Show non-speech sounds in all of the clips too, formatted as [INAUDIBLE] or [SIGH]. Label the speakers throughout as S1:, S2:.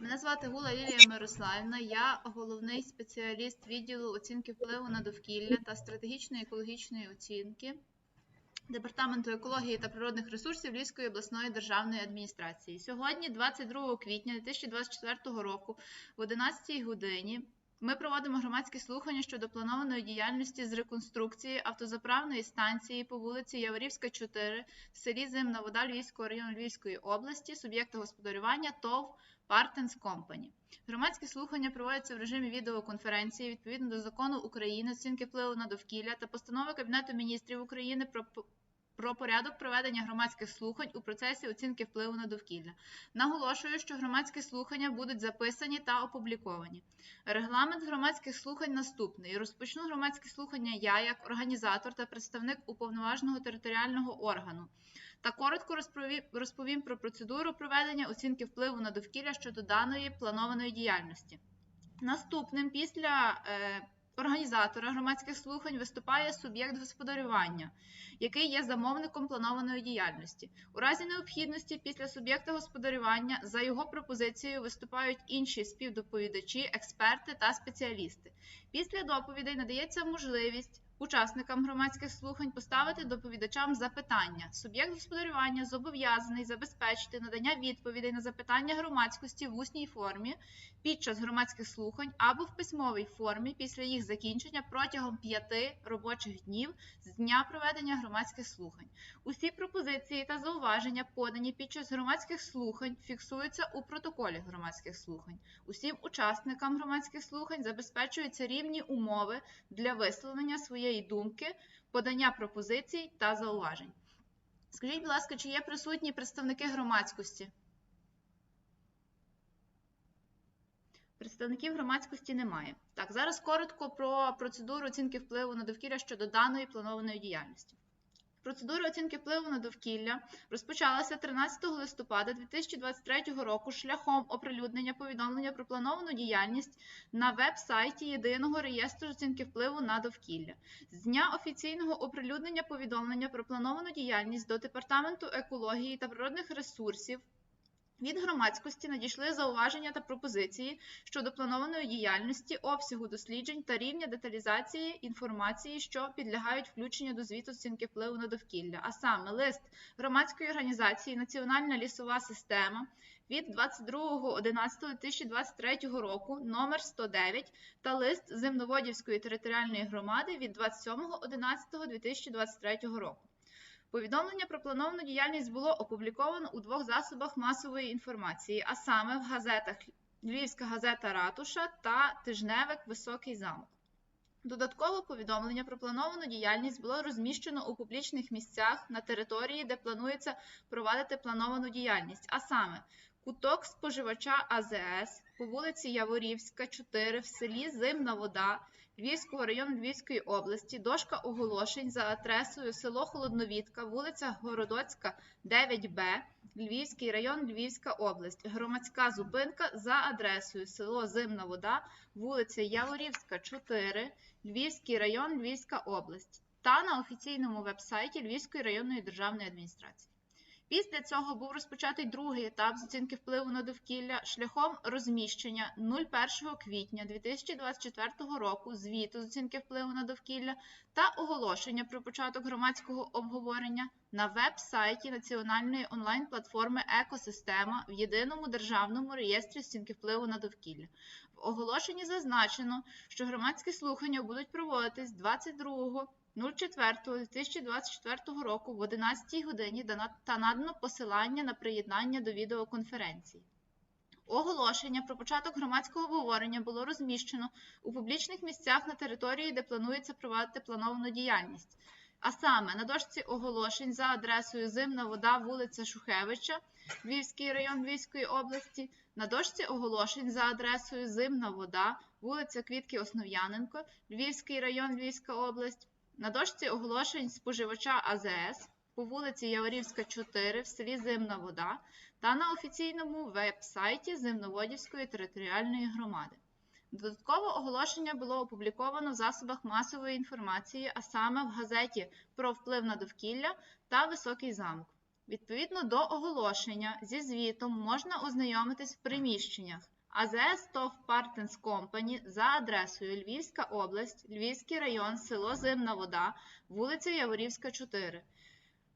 S1: Мене звати Гула Лілія Мирославівна. Я головний спеціаліст відділу оцінки впливу на довкілля та стратегічної екологічної оцінки Департаменту екології та природних ресурсів Львівської обласної державної адміністрації. Сьогодні, 22 квітня 2024 року, в 11 годині. Ми проводимо громадські слухання щодо планованої діяльності з реконструкції автозаправної станції по вулиці Яворівська, 4 в селі Зимна Вода Львівського району Львівської області, суб'єкта господарювання ТОВ Партенс Компані. Громадські слухання проводяться в режимі відеоконференції відповідно до закону України оцінки впливу на довкілля та постанови Кабінету міністрів України про про порядок проведення громадських слухань у процесі оцінки впливу на довкілля. Наголошую, що громадські слухання будуть записані та опубліковані. Регламент громадських слухань наступний. Розпочну громадські слухання я, як організатор та представник уповноваженого територіального органу. Та коротко розповім, про процедуру проведення оцінки впливу на довкілля щодо даної планованої діяльності. Наступним після е, організатора громадських слухань виступає суб'єкт господарювання, який є замовником планованої діяльності. У разі необхідності після суб'єкта господарювання за його пропозицією виступають інші співдоповідачі, експерти та спеціалісти. Після доповідей надається можливість учасникам громадських слухань поставити доповідачам запитання. Суб'єкт господарювання зобов'язаний забезпечити надання відповідей на запитання громадськості в усній формі під час громадських слухань або в письмовій формі після їх закінчення протягом п'яти робочих днів з дня проведення громадських слухань. Усі пропозиції та зауваження, подані під час громадських слухань, фіксуються у протоколі громадських слухань. Усім учасникам громадських слухань забезпечуються рівні умови для висловлення своєї думки, подання пропозицій та зауважень. Скажіть, будь ласка, чи є присутні представники громадськості? Представників громадськості немає. Так, зараз коротко про процедуру оцінки впливу на довкілля щодо даної планованої діяльності. Процедура оцінки впливу на довкілля розпочалася 13 листопада 2023 року шляхом оприлюднення повідомлення про плановану діяльність на веб-сайті Єдиного реєстру оцінки впливу на довкілля. З дня офіційного оприлюднення повідомлення про плановану діяльність до Департаменту екології та природних ресурсів від громадськості надійшли зауваження та пропозиції щодо планованої діяльності, обсягу досліджень та рівня деталізації інформації, що підлягають включенню до звіту оцінки впливу на довкілля, а саме лист громадської організації Національна лісова система від 22.11.2023 року номер 109 та лист Земноводівської територіальної громади від 27.11.2023 року. Повідомлення про плановану діяльність було опубліковано у двох засобах масової інформації, а саме в газетах Львівська газета Ратуша та Тижневик Високий замок. Додатково повідомлення про плановану діяльність було розміщено у публічних місцях на території, де планується провадити плановану діяльність, а саме куток споживача АЗС по вулиці Яворівська, 4 в селі Зимна Вода Львівського району Львівської області, дошка оголошень за адресою село Холодновідка, вулиця Городоцька, 9Б, Львівський район, Львівська область, громадська зупинка за адресою село Зимна Вода, вулиця Яворівська, 4, Львівський район, Львівська область. Та на офіційному веб-сайті Львівської районної державної адміністрації. Після цього був розпочатий другий етап з оцінки впливу на довкілля шляхом розміщення 01 квітня 2024 року звіту з оцінки впливу на довкілля та оголошення про початок громадського обговорення на веб-сайті Національної онлайн-платформи Екосистема в єдиному державному реєстрі оцінки впливу на довкілля. В оголошенні зазначено, що громадські слухання будуть проводитись 22 04.2024 року в 11 годині та надано посилання на приєднання до відеоконференції. Оголошення про початок громадського обговорення було розміщено у публічних місцях на території, де планується провадити плановану діяльність. А саме на дошці оголошень за адресою Зимна вода, вулиця Шухевича, Львівський район Львівської області, на дошці оголошень за адресою Зимна вода, вулиця Квітки Основ'яненко, Львівський район Львівська область, на дошці оголошень споживача АЗС по вулиці Яворівська, 4 в селі Зимна Вода та на офіційному веб-сайті Зимноводівської територіальної громади. Додаткове оголошення було опубліковано в засобах масової інформації, а саме в газеті про вплив на довкілля та Високий замок. Відповідно до оголошення зі звітом можна ознайомитись в приміщеннях АЗС ТОВ Партенс Компані за адресою Львівська область, Львівський район, село Зимна Вода, вулиця Яворівська, 4.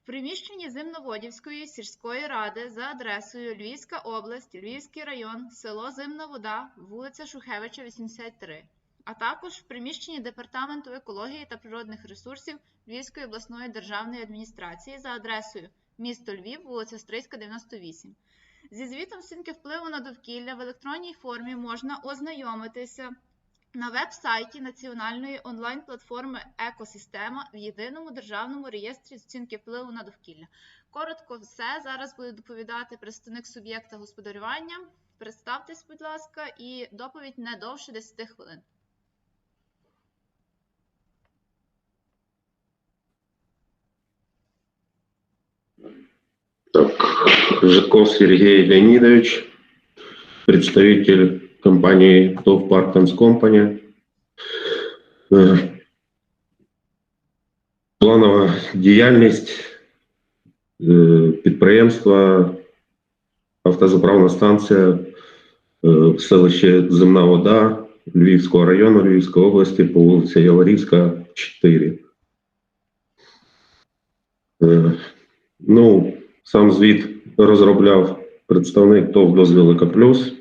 S1: В приміщенні Зимноводівської сільської ради за адресою Львівська область, Львівський район, село Зимна Вода, вулиця Шухевича, 83, а також в приміщенні Департаменту екології та природних ресурсів Львівської обласної державної адміністрації за адресою місто Львів, вулиця Стрийська, 98. Зі звітом оцінки впливу на довкілля в електронній формі можна ознайомитися на веб-сайті Національної онлайн-платформи Екосистема в єдиному державному реєстрі оцінки впливу на довкілля. Коротко все. Зараз буде доповідати представник суб'єкта господарювання. Представтесь, будь ласка, і доповідь не довше 10 хвилин.
S2: Так, Житков Сергей Леонидович, представитель компании Top Partners Company. Е, Планова діяльність е, підприємства, автозаправна станція е, в селищі Земна Вода Львівського району Львівської області по вулиці Яворівська, 4. Е, Ну, сам звіт розробляв представник ТОВ «Дозвілика Плюс»,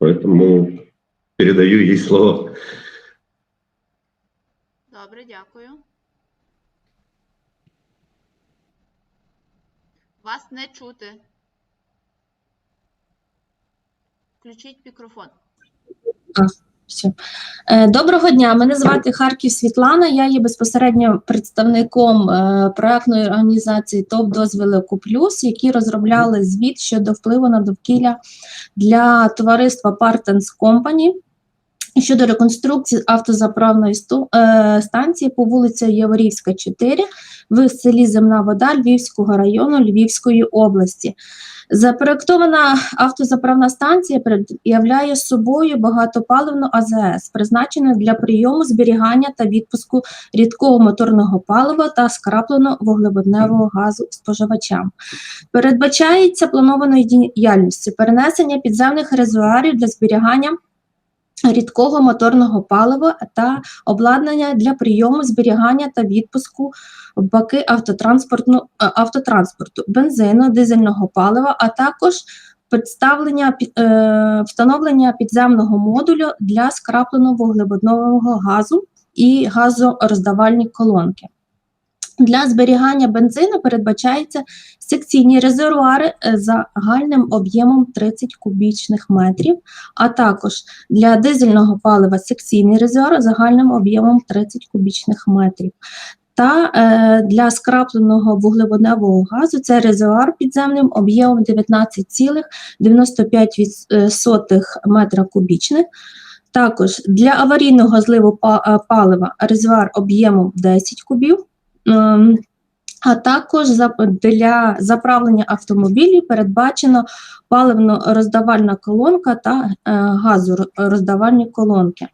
S2: поэтому передаю їй слово.
S1: Добре, дякую. Вас не чути. Включіть мікрофон.
S3: Все. Доброго дня, мене звати Харків Світлана. Я є безпосередньо представником е, проектної організації ТОП Дозвілику Плюс, які розробляли звіт щодо впливу на довкілля для товариства Partners Company щодо реконструкції автозаправної е, станції по вулиці Яворівська, 4 в селі Земна Вода Львівського району Львівської області. Запроектована автозаправна станція являє собою багатопаливну АЗС, призначену для прийому, зберігання та відпуску рідкого моторного палива та скрапленого вуглеводневого газу споживачам. Передбачається планованою діяльністю перенесення підземних резервуарів для зберігання рідкого моторного палива та обладнання для прийому, зберігання та відпуску в баки е, автотранспорту, бензину, дизельного палива, а також представлення е, встановлення підземного модулю для скрапленого вуглеводневого газу і газороздавальні колонки. Для зберігання бензину передбачаються секційні резервуари е, загальним об'ємом 30 кубічних метрів, а також для дизельного палива секційний резервуар загальним об'ємом 30 кубічних метрів. Та е, для скрапленого вуглеводневого газу це резервуар підземним об'ємом 19,95% метра кубічних. Також для аварійного зливу е, палива резервуар об'ємом 10 кубів. Ем, а також для заправлення автомобілів передбачено паливно-роздавальна колонка та е, газороздавальні колонки.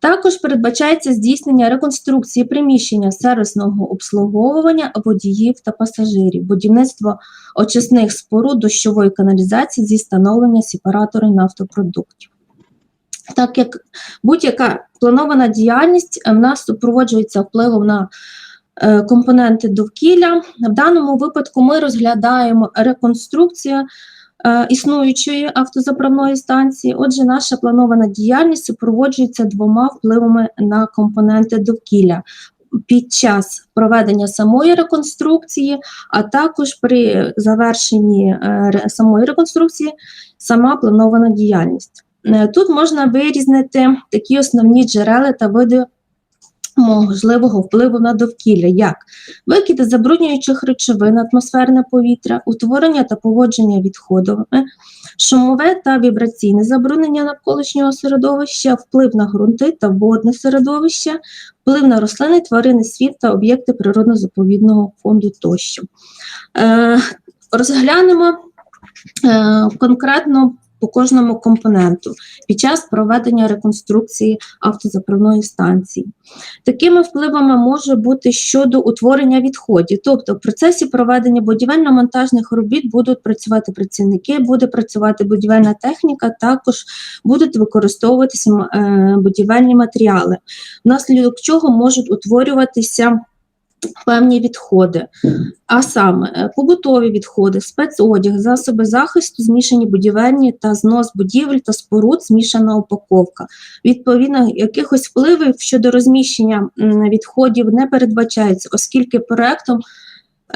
S3: Також передбачається здійснення реконструкції приміщення сервісного обслуговування водіїв та пасажирів, будівництво очисних споруд дощової каналізації зі встановлення сепараторів нафтопродуктів. Так як будь-яка планована діяльність е, в нас супроводжується впливом на компоненти довкілля. В даному випадку ми розглядаємо реконструкцію е, існуючої автозаправної станції. Отже, наша планована діяльність супроводжується двома впливами на компоненти довкілля. Під час проведення самої реконструкції, а також при завершенні е, самої реконструкції сама планована діяльність. Е, Тут можна вирізнити такі основні джерела та види можливого впливу на довкілля, як викиди забруднюючих речовин, атмосферне повітря, утворення та поводження відходами, шумове та вібраційне забруднення навколишнього середовища, вплив на ґрунти та водне середовище, вплив на рослини, тварини, світ та об'єкти природно-заповідного фонду тощо. Е, розглянемо е, конкретно по кожному компоненту під час проведення реконструкції автозаправної станції. Такими впливами може бути щодо утворення відходів, тобто в процесі проведення будівельно-монтажних робіт будуть працювати працівники, буде працювати будівельна техніка, також будуть використовуватися е, будівельні матеріали, внаслідок чого можуть утворюватися певні відходи, а саме е, побутові відходи, спецодяг, засоби захисту, змішані будівельні та знос будівель та споруд, змішана упаковка. Відповідно, якихось впливів щодо розміщення відходів не передбачається, оскільки проектом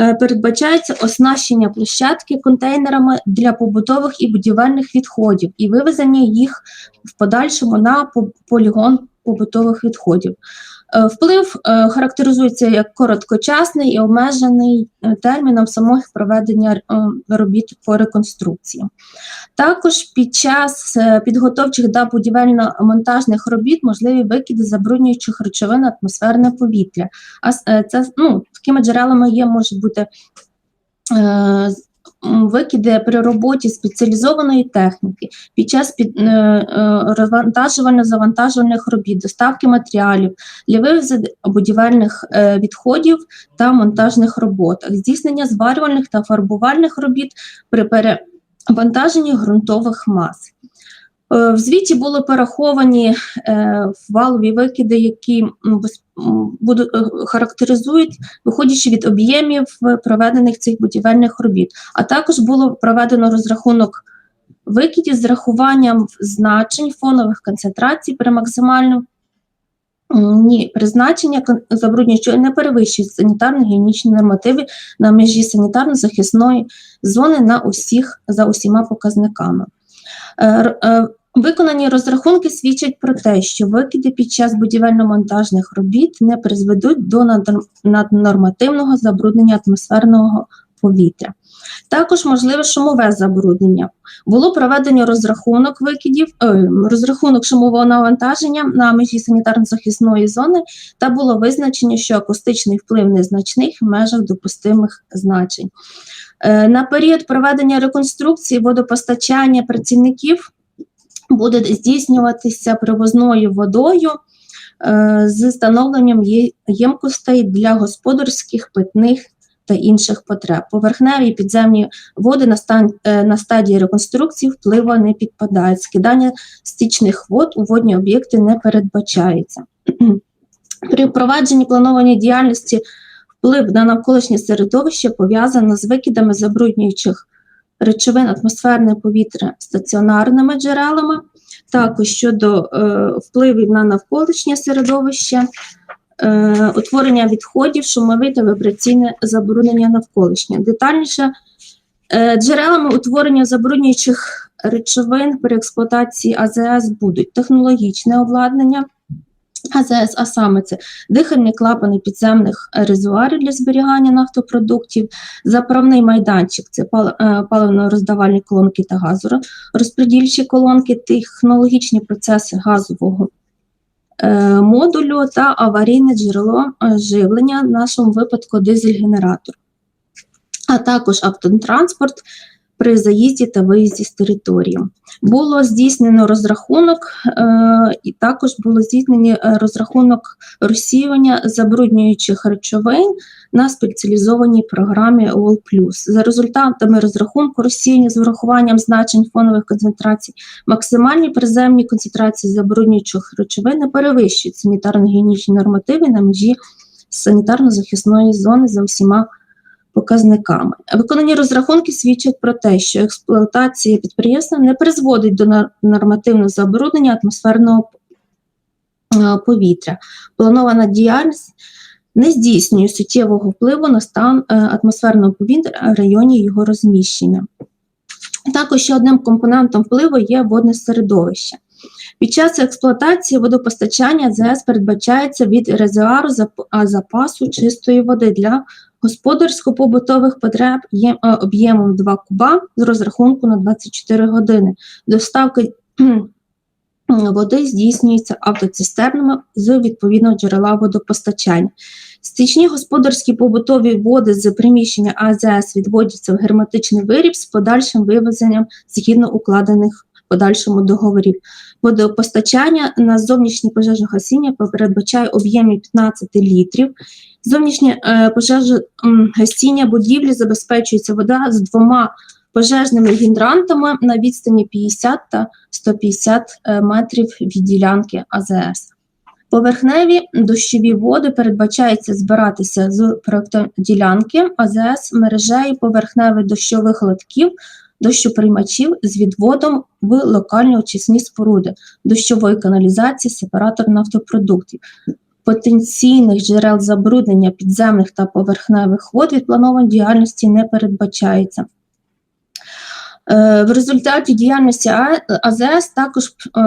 S3: е, передбачається оснащення площадки контейнерами для побутових і будівельних відходів і вивезення їх в подальшому на полігон побутових відходів. Е, Вплив е, характеризується як короткочасний і обмежений е, терміном самих проведення робіт по реконструкції. Також під час підготовчих до будівельно-монтажних робіт можливі викиди забруднюючих речовин атмосферне повітря. А це ну, такими джерелами є можуть бути викиди при роботі спеціалізованої техніки під час під, е, е, розвантажувально-завантажувальних робіт, доставки матеріалів для вивезу будівельних е, відходів та монтажних роботах, здійснення зварювальних та фарбувальних робіт при перевантаженні ґрунтових мас. Е, В звіті були пораховані е, валові викиди, які е, характеризують, виходячи від об'ємів проведених цих будівельних робіт. А також було проведено розрахунок викидів з рахуванням значень фонових концентрацій при максимальному ні, призначення кон- забруднюючого не перевищують санітарно-гігієнічні нормативи на межі санітарно-захисної зони на усіх за усіма показниками. Виконані розрахунки свідчать про те, що викиди під час будівельно-монтажних робіт не призведуть до наднормативного забруднення атмосферного повітря. Також можливе шумове забруднення. Було проведено розрахунок викидів, е, розрахунок шумового навантаження на межі санітарно-захисної зони та було визначено, що акустичний вплив незначний в межах допустимих значень. Е, На період проведення реконструкції водопостачання працівників буде здійснюватися привозною водою е, з встановленням ємкостей для господарських, питних та інших потреб. Поверхневі і підземні води на, стан, е, на стадії реконструкції впливу не підпадають. Скидання стічних вод у водні об'єкти не передбачається. [CLEARS THROAT] При впровадженні планованої діяльності вплив на навколишнє середовище пов'язано з викидами забруднюючих речовин атмосферне повітря стаціонарними джерелами, також щодо е, впливів на навколишнє середовище, е, утворення відходів, шумове та вібраційне забруднення навколишнього. Детальніше е, джерелами утворення забруднюючих речовин при експлуатації АЗС будуть технологічне обладнання. АЗС, а саме це дихальні клапани підземних резервуарів для зберігання нафтопродуктів, заправний майданчик це е, паливно-роздавальні колонки та газорозподільчі колонки, технологічні процеси газового е, модулю та аварійне джерело е, живлення, в нашому випадку дизель-генератор, а також автотранспорт при заїзді та виїзді з території. Було здійснено розрахунок, е, і також було здійснено е, розрахунок розсіювання забруднюючих речовин на спеціалізованій програмі ОЛ+. За результатами розрахунку розсіяння з врахуванням значень фонових концентрацій, максимальні приземні концентрації забруднюючих речовин не перевищують санітарно-гігієнічні нормативи на межі санітарно-захисної зони за усіма показниками. Виконані розрахунки свідчать про те, що експлуатація підприємства не призводить до нормативного забруднення атмосферного е, повітря. Планована діяльність не здійснює суттєвого впливу на стан е, атмосферного повітря в районі його розміщення. Також ще одним компонентом впливу є водне середовище. Під час експлуатації водопостачання ЗС передбачається від резервуару запасу чистої води для господарсько-побутових потреб є е, об'ємом 2 куба з розрахунку на 24 години. Доставка води здійснюється автоцистернами з відповідного джерела водопостачання. Стічні господарські побутові води з приміщення АЗС відводяться в герметичний виріб з подальшим вивезенням згідно укладених подальшому договорів. Водопостачання на зовнішнє пожежне гасіння передбачає об'ємі 15 літрів. Зовнішнє е, пожежне гасіння будівлі забезпечується вода з двома пожежними гідрантами на відстані 50 та 150 е, метрів від ділянки АЗС. Поверхневі дощові води передбачається збиратися з проектом ділянки АЗС мережею поверхневих дощових лотків, дощоприймачів з відводом в локальні очисні споруди, дощової каналізації, сепаратор нафтопродуктів, потенційних джерел забруднення підземних та поверхневих вод від планованої діяльності не передбачається. Е, В результаті діяльності АЗС також е,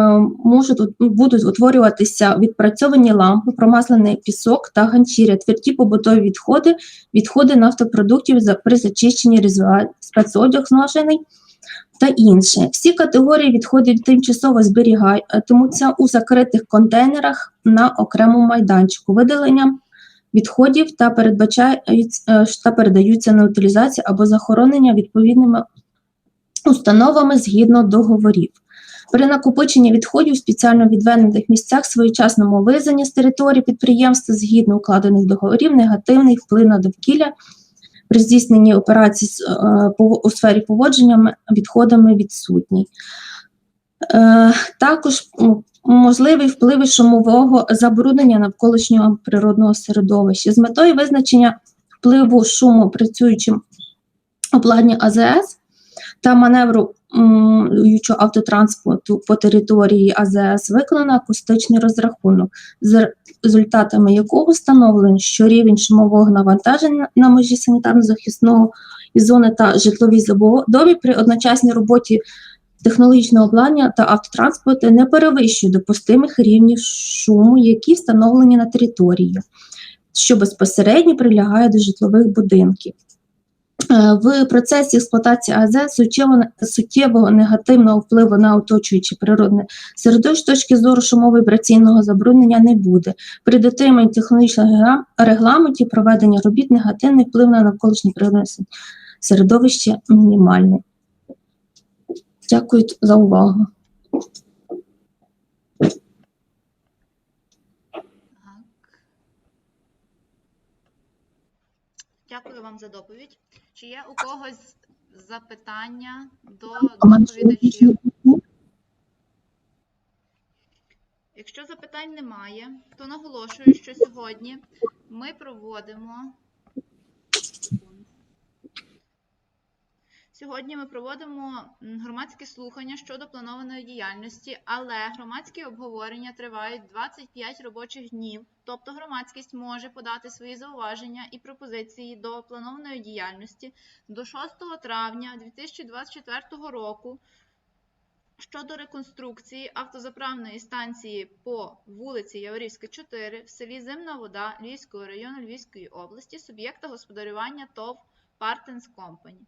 S3: можуть будуть утворюватися відпрацьовані лампи, промаслений пісок та ганчіря, тверді побутові відходи, відходи нафтопродуктів при зачищенні різва- спецодяг зношений та інше. Всі категорії відходів тимчасово зберігатимуться у закритих контейнерах на окремому майданчику. Видаленням відходів та е, та передаються на утилізацію або захоронення відповідними установами згідно договорів. При накопиченні відходів в спеціально відведених місцях своєчасному вивезенні з території підприємства згідно укладених договорів негативний вплив на довкілля при здійсненні операцій е, у сфері поводження відходами відсутній. Е, також можливий вплив шумового забруднення навколишнього природного середовища з метою визначення впливу шуму працюючим обладнання АЗС та маневру автотранспорту по території АЗС виконано акустичний розрахунок, з результатами якого встановлено, що рівень шумового навантаження на межі санітарно-захисного зони та житловій забудові при одночасній роботі технологічного обладнання та автотранспорту не перевищує допустимих рівнів шуму, які встановлені на території, що безпосередньо прилягає до житлових будинків. Е, В процесі експлуатації АЗ суттєво, суттєвого негативного впливу на оточуюче природне середовище з точки зору шумово-вібраційного забруднення не буде. При дотриманні технологічних регла- регламентів проведення робіт негативний вплив на навколишнє природне середовище мінімальний. Дякую за увагу.
S1: Дякую вам за доповідь. Чи є у когось запитання до доповідачів? Якщо запитань немає, то наголошую, що сьогодні ми проводимо. Сьогодні ми проводимо громадські слухання щодо планованої діяльності, але громадські обговорення тривають 25 робочих днів, тобто громадськість може подати свої зауваження і пропозиції до планованої діяльності до 6 травня 2024 року щодо реконструкції автозаправної станції по вулиці Яворівська, 4 в селі Зимна Вода Львівського району Львівської області суб'єкта господарювання ТОВ Партенс Компані.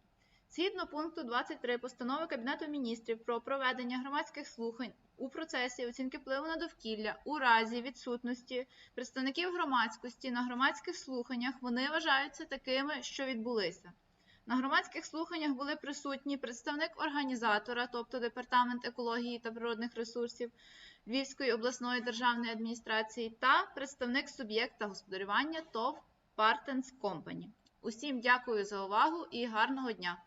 S1: Згідно пункту 23 постанови Кабінету міністрів про проведення громадських слухань у процесі оцінки впливу на довкілля у разі відсутності представників громадськості на громадських слуханнях вони вважаються такими, що відбулися. На громадських слуханнях були присутні представник організатора, тобто Департамент екології та природних ресурсів Львівської обласної державної адміністрації та представник суб'єкта господарювання ТОВ Партенс Компані. Усім дякую за увагу і гарного дня!